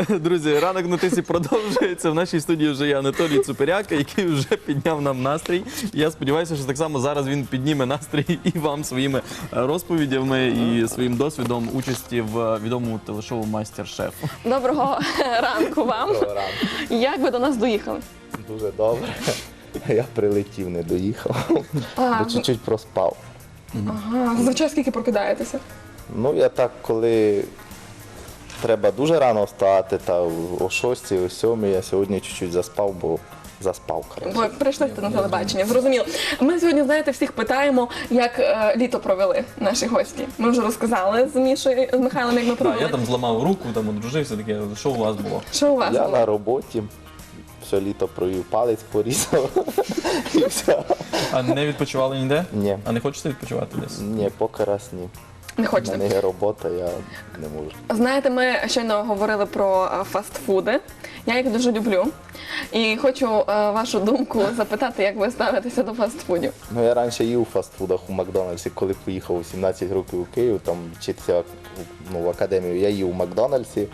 Друзі, ранок на тисі продовжується. В нашій студії вже є Анатолій Цуперяка, який вже підняв нам настрій. Я сподіваюся, що так само зараз він підніме настрій і вам своїми е, розповідями і своїм досвідом участі в відомому телешоу Майстер-шеф. Доброго ранку вам. Доброго ранку. Як ви до нас доїхали? Дуже добре. Я прилетів, не доїхав, бо чуть-чуть проспав. ага, зазвичай скільки прокидаєтеся? Ну, я так, коли треба дуже рано встати, та о 6, о 7, я сьогодні чуть-чуть заспав, бо заспав. Ви прийшли на телебачення, зрозуміло. Ми сьогодні, знаєте, всіх питаємо, як е, літо провели наші гості. Ми вже розказали з Мішою, з Михайлом, як ми Так, провели. я там зламав руку, там одружився, таке, що у вас було? Що у вас Я було? на роботі, все літо провів, палець порізав. І все. А не відпочивали ніде? Ні. А не хочете відпочивати десь? Ні, поки раз ні. Не У хочете? мене є робота, я не можу. Знаєте, ми щойно говорили про е, фастфуди. Я їх дуже люблю. І хочу е, вашу думку запитати, як ви ставитеся до фастфудів. Ну, я раніше їв у фастфудах у Макдональдсі, коли поїхав у 17 років у Київ, там вчитися ну, в академію. Я їв у Макдональдсі,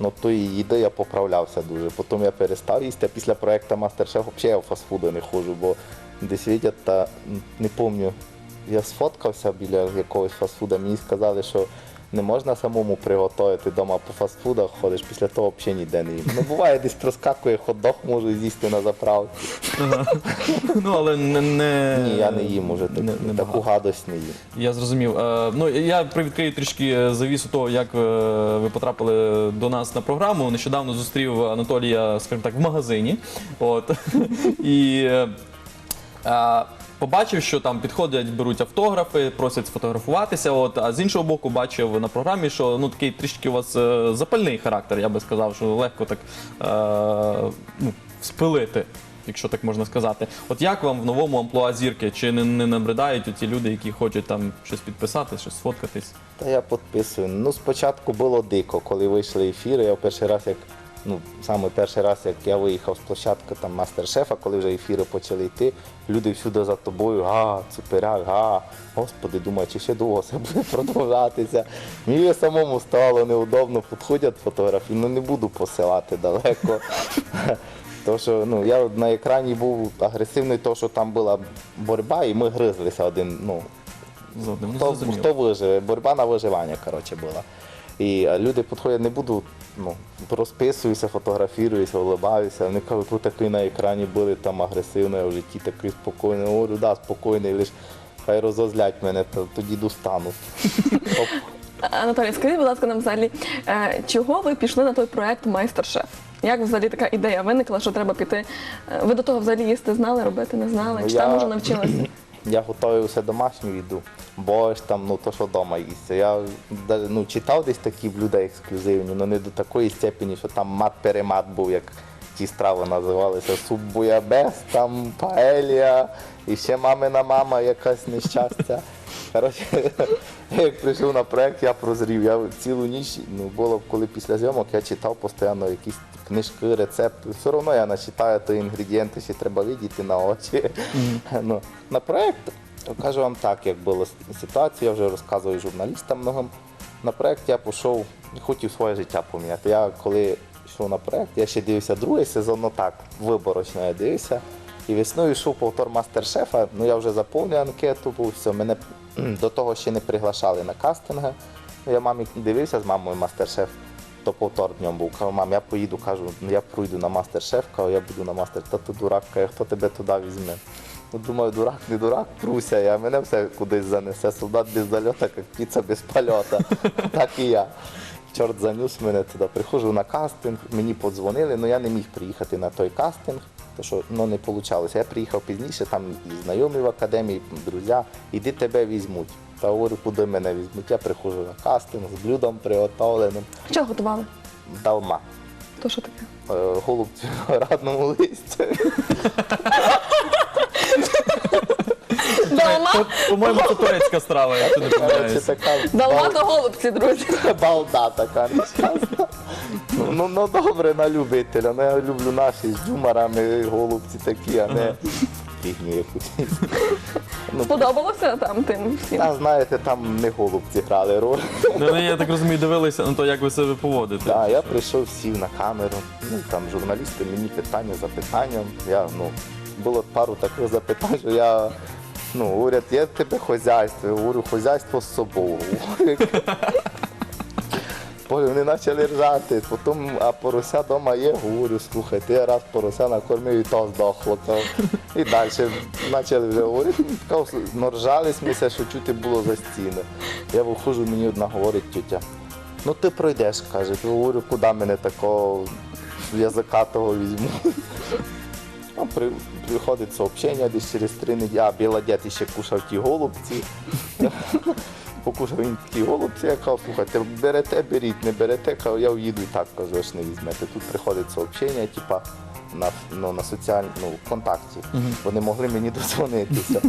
ну тої їди я поправлявся дуже. Потім я перестав їсти, а після проекту Мастер-Шеф взагалі я в фастфуди не ходжу, бо десь видять, та не пам'ятаю, я сфоткався біля якогось фастфуда, мені сказали, що не можна самому приготувати вдома по фастфудах, ходиш, після того взагалі ніде не їм. Ну буває, десь проскакує хот-дог, можу з'їсти на заправці. Ну, але не. не... Ні, я не їм уже таку, не- не таку багато. гадость не їм. Я зрозумів. Е, ну я привідкрию трішки е, завісу того, як е, ви потрапили до нас на програму. Нещодавно зустрів Анатолія, скажімо так, в магазині. От і е, е, побачив, що там підходять, беруть автографи, просять сфотографуватися. От а з іншого боку, бачив на програмі, що ну такий трішки у вас е, запальний характер. Я би сказав, що легко так е, ну, спилити. Якщо так можна сказати, от як вам в новому амплуа зірки? Чи не, не набридають ті люди, які хочуть там щось підписати, щось сфоткатись? Та я підписую. Ну, спочатку було дико, коли вийшли ефіри. Я перший раз, як ну саме перший раз, як я виїхав з площадки там мастер-шефа, коли вже ефіри почали йти, люди всюди за тобою, га, цуперяк, га. Господи, думаю, чи ще довго це буде продовжатися. Мені самому стало неудобно, підходять фотографії, ну не буду посилати далеко. Тому що ну, я на екрані був агресивний, тому що там була боротьба, і ми гризлися один. ну? Ну, хто, хто виживе, боротьба на виживання, коротше, була. І е, люди підходять, не буду, ну, розписуюся, фотографіруюся, улибаюся. Вони кажуть, ви такий на екрані були там агресивний, в житті такий спокійний. Говорю, да, спокійний, лиш хай розозлять мене, то тоді достану. Анатолій, скажіть, будь ласка, нам взагалі, е, чого ви пішли на той проект Майстер-шеф? Як взагалі така ідея виникла, що треба піти? Е, Ви до того взагалі їсти знали, робити не знали? Ну, Чи там я- може навчилися? Я готую все домашню їду, борщ там, ну то, що вдома їсться. Я ну, читав десь такі блюда ексклюзивні, але не до такої степені, що там мат-перемат був, як ті страви називалися. Суп буябес, там паелія, і ще мамина мама якась нещастя. Коротше, як прийшов на проект, я прозрів. Я цілу ніч, ну було коли після зйомок я читав постійно якісь книжки, рецепти. Все одно я начитаю то інгредієнти, ще треба видіти на очі. Ну, на проект кажу вам так, як була ситуація, я вже розказую журналістам многим. На проект я пішов і хотів своє життя поміняти. Я коли йшов на проект, я ще дивився другий сезон, ну так, виборочно я дивився. І весною йшов повтор мастер-шефа, ну я вже заповнив анкету, був все, мене до того ще не приглашали на кастинги. Ну, Я мамі дивився з мамою мастер-шеф, то повтор днем був. Кажу, мам, я поїду, кажу, «Ну, я пройду на мастер-шеф, кажу, я буду на мастер. Та ти дурак, каже, хто тебе туди візьме? Ну, думаю, дурак, не дурак, пруся, я мене все кудись занесе. Солдат без зальота, як піца без польота. Так і я. Чорт занюс мене туди. Приходжу на кастинг, мені подзвонили, але я не міг приїхати на той кастинг, тому що ну, не вийшло. Я приїхав пізніше, там і знайомі в академії, друзі, іди тебе візьмуть. Та говорю, куди мене візьмуть. Я приходжу на кастинг з блюдом приготовленим. Що готували? Далма. То що таке? Е, Голубці в радному листі. Долма? По- По-моєму, це турецька страва, якщо не Коротше, помиляюсь. така Долма бал- то голубці, друзі. балда така нещасна. Ну, ну, ну добре на любителя. Ну, я люблю наші з юморами голубці такі, а не фігню якусь. Сподобалося там тим всім? Та знаєте, там не голубці грали роль. Ну, ви, я так розумію, дивилися на те, як ви себе поводите. Да, я прийшов, сів на камеру. Ну там журналісти мені питання за питанням. Я ну було пару таких запитань, що я. Ну, говорять, я тебе хозяйство, я говорю, хозяйство з собою. Вони почали ржати, потім, а порося вдома є, говорю, слухайте, я раз порося накормив і то здохло. То. І далі почали вже говорити, ну, ржались що чути було за стіни. Я виходжу, мені одна говорить тютя. Ну ти пройдеш, каже. Я говорю, куди мене такого язика того візьму. Ну, при, приходить сообщення десь через три неділі, а Білодєт ще кушав ті голубці. Покушав він ті голубці, я кажу, слухайте, берете, беріть, не берете, кажу, я уїду і так кажу, ж не візьмете. Тут приходить сообщення, типа на, ну, на соціальному ну, ВКонтакті. Вони могли мені дозвонитися.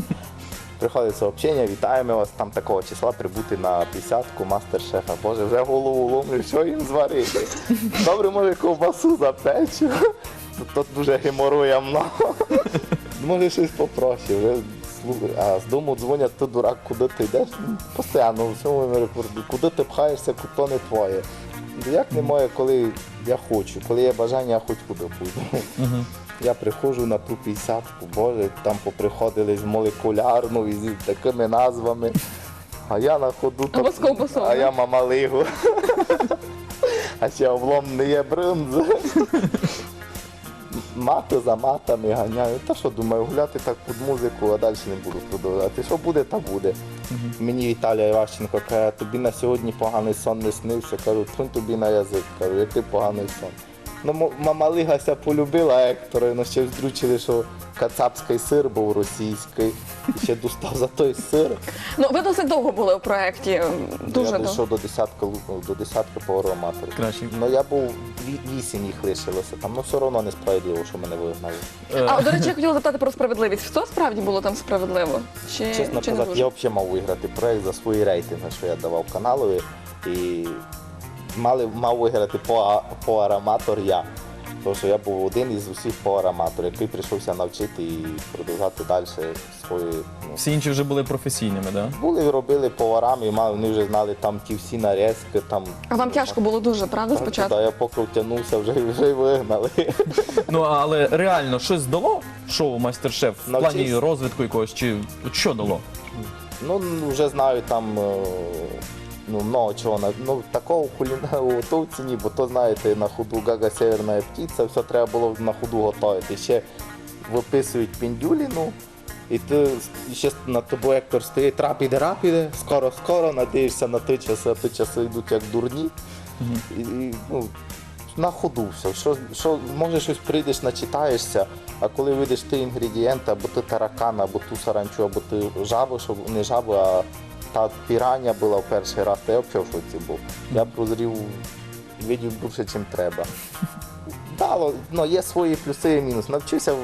Приходить сообщення, вітаємо вас там такого числа прибути на 50-ку мастер-шефа. Боже, вже голову ломлю, що їм зварити. Добре, може ковбасу запечу. Тут, дуже геморує много. Може щось попроще. Слухай, а з дому дзвонять, ти дурак, куди ти йдеш? Ну, Постійно, у всьому куди ти пхаєшся, то не твоє. Як не моє, коли я хочу, коли є бажання, я хоч куди піду. Я приходжу на ту 50-ку, боже, там поприходили з молекулярну і з такими назвами. А я на ходу Або з ковбасою, а я мамалигу. А ще облом не є бринза. Мати за матами ганяю. Та що думаю, гуляти так під музику, а далі не буду продовжувати. Що буде, та буде. Мені Віталія Іващенко каже, тобі на сьогодні поганий сон не снився. Кажу, тун тобі на язик. Кажу, який поганий сон. Ну, мама Лигася полюбила Ектора, ну ще здручили, що кацапський сир був російський. І ще достав за той сир. Ну ви досить довго були у проєкті. Дуже я довго. дійшов до десятки, до десятки по аматорів. Краще. Ну я був вісім їх лишилося там, ну все одно несправедливо, що мене вигнали. А до речі, я хотіла запитати про справедливість. Все справді було там справедливо? Чи, Чесно чи не казати, дуже? я взагалі мав виграти проект за свої рейтинги, що я давав каналові. І мали, мав виграти по, по араматор я. Тому що я був один із усіх по араматорів, який прийшовся навчити і продовжати далі свої. Ну, Всі інші вже були професійними, да? були, робили поварами, і мали, вони вже знали там ті всі нарізки. Там, А вам тяжко було дуже, правда, спочатку? Так, я поки втягнувся, вже, вже й вигнали. Ну але реально щось дало шоу Майстер-шеф в плані розвитку якогось чи от що дало? Ну, вже знаю там е, ну, много чого. на- Ну, такого кулінарного то в ціні, бо то знаєте, на ходу гага северна птиця, все треба було на ходу готувати. Ще виписують піндюлі, ну, і ти і ще над тобою Ектор стоїть, рапіде, рапіде, скоро, скоро, надієшся на ті часи, а ті часи йдуть як дурні. І, і, ну, на ходу все. Що, що, може щось прийдеш, начитаєшся, а коли видиш ти інгредієнти, або ти таракан, або ту саранчу, або ти жабу, щоб не жабу, а та пірання була в перший раз, то я взагалі в шоці був. Я прозрів, видів більше, ніж треба. Дало, ну, є свої плюси і мінуси. Навчився,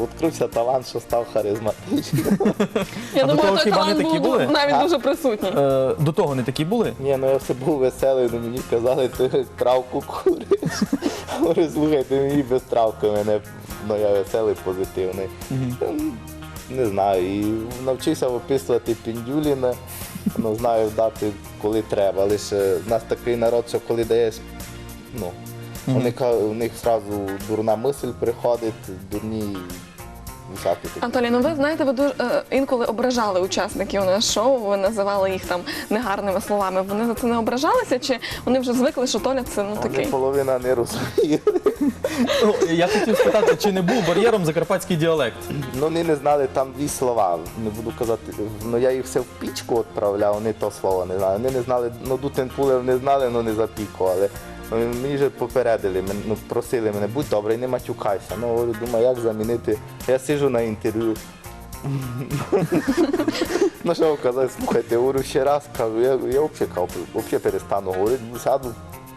відкрився талант, що став харизматичним. Я А до думаю, того той хіба не талант такі був були? навіть А? дуже присутній. Е, до того не такі були? Ні, ну я все був веселий, ну мені казали, ти травку куриш. Говорю, слухайте, мені без травки мене, ну я веселий, позитивний. Ем, Не знаю, і навчився виписувати піндюліна, ну знаю дати, коли треба. але в нас такий народ, що коли даєш, ну, вони, ка- у них одразу дурна мисль приходить, дурні всякі такі. Антолій, ну ви знаєте, ви дуже е, інколи ображали учасників на шоу, ви називали їх там негарними словами. Вони за це не ображалися, чи вони вже звикли, що Толя це ну Вони такий? половина не розуміє. Ну, я хотів спитати, чи не був бар'єром закарпатський діалект? Ну, вони не знали там дві слова. Не буду казати, ну я їх все в пічку відправляв, вони то слово не знали. Вони не знали, ну дутенпулев не знали, ну не запікували. Мені вже попередили, ну, просили мене, будь добрий, не матюкайся. Ну, говорю, думаю, як замінити. Я сиджу на інтерв'ю. Ну що казати, слухайте, говорю ще раз, кажу, я, я взагалі, кажу, взагалі перестану говорити, сяду,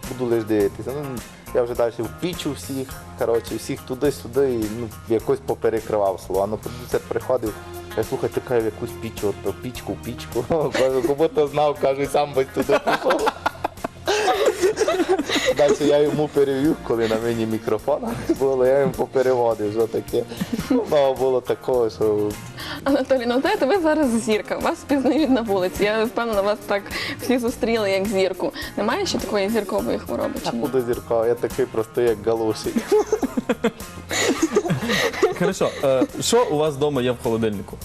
буду лише дивитися. Ну, я вже далі впічу всіх, коротше, всіх туди-сюди, і ну, якось поперекривав слова. Ну, продюсер приходив, я слухайте, каже, в якусь пічу, от, пічку, пічку. Кажу, кому то знав, кажу, сам би туди пішов. Коротше, я йому перевів, коли на мені мікрофона не було, я йому попереводив, що таке. Ну, було такого, що Анатолій, ну знаєте, ви зараз зірка, вас впізнають на вулиці. Я впевнена, вас так всі зустріли як зірку. Немає ще такої зіркової хвороби? Чи я ні? буду зіркова, я такий просто як галуші. Хорошо, е, що у вас вдома є в холодильнику?